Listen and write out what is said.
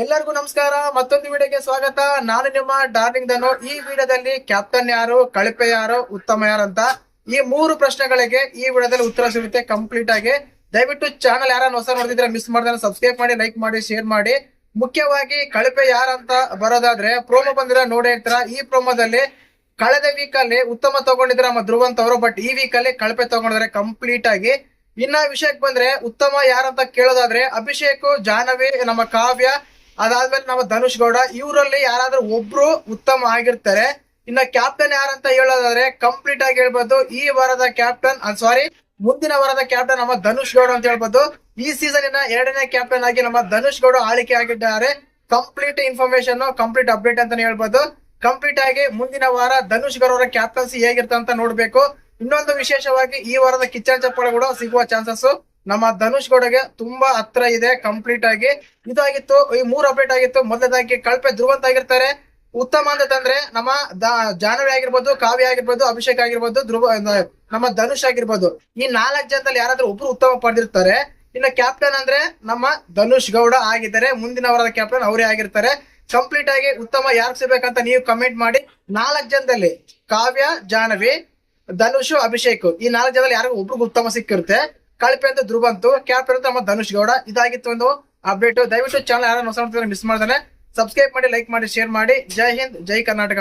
ಎಲ್ಲರಿಗೂ ನಮಸ್ಕಾರ. ಮತ್ತೊಂದು ವಿಡಿಯೋಗೆ ಸ್ವಾಗತ. ನಾನು ನಿಮ್ಮ ಡಾರ್ಲಿಂಗ್ ದನು ಈ ವಿಡಿಯೋದಲ್ಲಿ ಕ್ಯಾಪ್ಟನ್ ಯಾರು, ಕಳಪೆ ಯಾರು, ಉತ್ತಮ ಯಾರು ಅಂತ ಈ ಮೂರು ಪ್ರಶ್ನೆಗಳಿಗೆ ಈ ವಿಡಿಯೋದಲ್ಲಿ ಉತ್ತರ ಸಿಗುತ್ತೆ ಕಂಪ್ಲೀಟ್ ಆಗಿ. ದಯವಿಟ್ಟು ಚಾನಲ್ ಯಾರನ್ನ ಹೊಸ ನೋಡಿದ್ರೆ ಮಿಸ್ ಮಾಡಿದ್ರೆ ಸಬ್ಸ್ಕ್ರೈಬ್ ಮಾಡಿ ಲೈಕ್ ಮಾಡಿ ಶೇರ್ ಮಾಡಿ. ಮುಖ್ಯವಾಗಿ ಕಳಪೆ ಯಾರಂತ ಬರೋದಾದ್ರೆ ಪ್ರೋಮೋ ಬಂದಿರ ನೋಡಿ ಹೇಳ್ತಾರ. ಈ ಪ್ರೋಮೋದಲ್ಲಿ ಕಳೆದ ವೀಕ್ ಅಲ್ಲಿ ಉತ್ತಮ ತಗೊಂಡಿದ್ರೆ ನಮ್ಮ ಧ್ರುವಂತ ಅವರು ಬಟ್ ಈ ವೀಕ್ ಅಲ್ಲಿ ಕಳಪೆ ತಗೊಂಡಿದ್ದಾರೆ ಕಂಪ್ಲೀಟ್ ಆಗಿ. ಇನ್ನ ವಿಷಯಕ್ಕೆ ಬಂದ್ರೆ ಉತ್ತಮ ಯಾರಂತ ಕೇಳೋದಾದ್ರೆ ಅಭಿಷೇಕ್, ಜಾಹ್ನವಿ, ನಮ್ಮ ಕಾವ್ಯ ಅದಾದ್ಮೇಲೆ ನಮ್ಮ ಧನುಷ್ ಗೌಡ, ಇವರಲ್ಲಿ ಯಾರಾದ್ರೂ ಒಬ್ರು ಉತ್ತಮ ಆಗಿರ್ತಾರೆ. ಇನ್ನ ಕ್ಯಾಪ್ಟನ್ ಯಾರಂತ ಹೇಳೋದಾದ್ರೆ ಕಂಪ್ಲೀಟ್ ಆಗಿ ಹೇಳ್ಬೋದು. ಈ ವಾರದ ಕ್ಯಾಪ್ಟನ್ ಸಾರಿ ಮುಂದಿನ ವಾರದ ಕ್ಯಾಪ್ಟನ್ ನಮ್ಮ ಧನುಷ್ ಗೌಡ ಅಂತ ಹೇಳ್ಬೋದು. ಈ ಸೀಸನ್ ಎರಡನೇ ಕ್ಯಾಪ್ಟನ್ ಆಗಿ ನಮ್ಮ ಧನುಷ್ ಗೌಡ ಆಳಿಕೆ ಆಗಿದ್ದಾರೆ. ಕಂಪ್ಲೀಟ್ ಇನ್ಫಾರ್ಮೇಶನ್ ಕಂಪ್ಲೀಟ್ ಅಪ್ಡೇಟ್ ಅಂತಾನೆ ಹೇಳ್ಬೋದು. ಕಂಪ್ಲೀಟ್ ಆಗಿ ಮುಂದಿನ ವಾರ ಧನುಷ್ ಗೌಡ ಅವರ ಕ್ಯಾಪ್ಟನ್ಸಿ ಹೇಗಿರುತ್ತೆ ಅಂತ ನೋಡ್ಬೇಕು. ಇನ್ನೊಂದು ವಿಶೇಷವಾಗಿ ಈ ವಾರದ ಕಿಚ್ಚನ್ ಚಪ್ಪಳ ಕೂಡ ಸಿಗುವ ಚಾನ್ಸಸ್ ನಮ್ಮ ಧನುಷ್ ಗೌಡಗೆ ತುಂಬಾ ಹತ್ರ ಇದೆ ಕಂಪ್ಲೀಟ್ ಆಗಿ. ಇದಾಗಿತ್ತು, ಈ ಮೂರು ಅಪ್ಡೇಟ್ ಆಗಿತ್ತು. ಮೊದಲದಾಗಿ ಕಳಪೆ ಧ್ರುವಂತ ಆಗಿರ್ತಾರೆ. ಉತ್ತಮ ಅಂತಂದ್ರೆ ನಮ್ಮ ಜಾಹ್ನವಿ ಆಗಿರ್ಬೋದು, ಕಾವ್ಯ ಆಗಿರ್ಬೋದು, ಅಭಿಷೇಕ್ ಆಗಿರ್ಬೋದು, ಧ್ರುವ ನಮ್ಮ ಧನುಷ್ ಆಗಿರ್ಬೋದು. ಈ ನಾಲ್ಕು ಜನದಲ್ಲಿ ಯಾರಾದ್ರೂ ಒಬ್ರು ಉತ್ತಮ ಪಡೆದಿರ್ತಾರೆ. ಇನ್ನು ಕ್ಯಾಪ್ಟನ್ ಅಂದ್ರೆ ನಮ್ಮ ಧನುಷ್ ಗೌಡ ಆಗಿದ್ದಾರೆ. ಮುಂದಿನ ವಾರದ ಕ್ಯಾಪ್ಟನ್ ಅವರೇ ಆಗಿರ್ತಾರೆ. ಕಂಪ್ಲೀಟ್ ಆಗಿ ಉತ್ತಮ ಯಾರು ಸಿಗ್ಬೇಕಂತ ನೀವು ಕಮೆಂಟ್ ಮಾಡಿ. ನಾಲ್ಕು ಜನದಲ್ಲಿ ಕಾವ್ಯ, ಜಾಹ್ನವಿ, ಧನುಷ್, ಅಭಿಷೇಕ್. ಈ ನಾಲ್ಕು ಜನದಲ್ಲಿ ಯಾರಿಗೂ ಒಬ್ರಿಗೂ ಉತ್ತಮ ಸಿಕ್ಕಿರುತ್ತೆ. ಕಳಪೆ ಅಂತ ಧ್ರುವಂತು ಕ್ಯಾಪ್ ಅಂತ ನಮ್ಮ ಧನುಷ್ ಗೌಡ. ಇದಾಗಿತ್ತು ಒಂದು ಅಪ್ಡೇಟ್ ದಯವಿಟ್ಟು ಚಾನಲ್ ಯಾರು ಮಿಸ್ ಮಾಡ್ತಾನೆ. ಸಬ್ಸ್ಕ್ರೈಬ್ ಮಾಡಿ ಲೈಕ್ ಮಾಡಿ ಶೇರ್ ಮಾಡಿ. ಜೈ ಹಿಂದ್, ಜೈ ಕರ್ನಾಟಕ.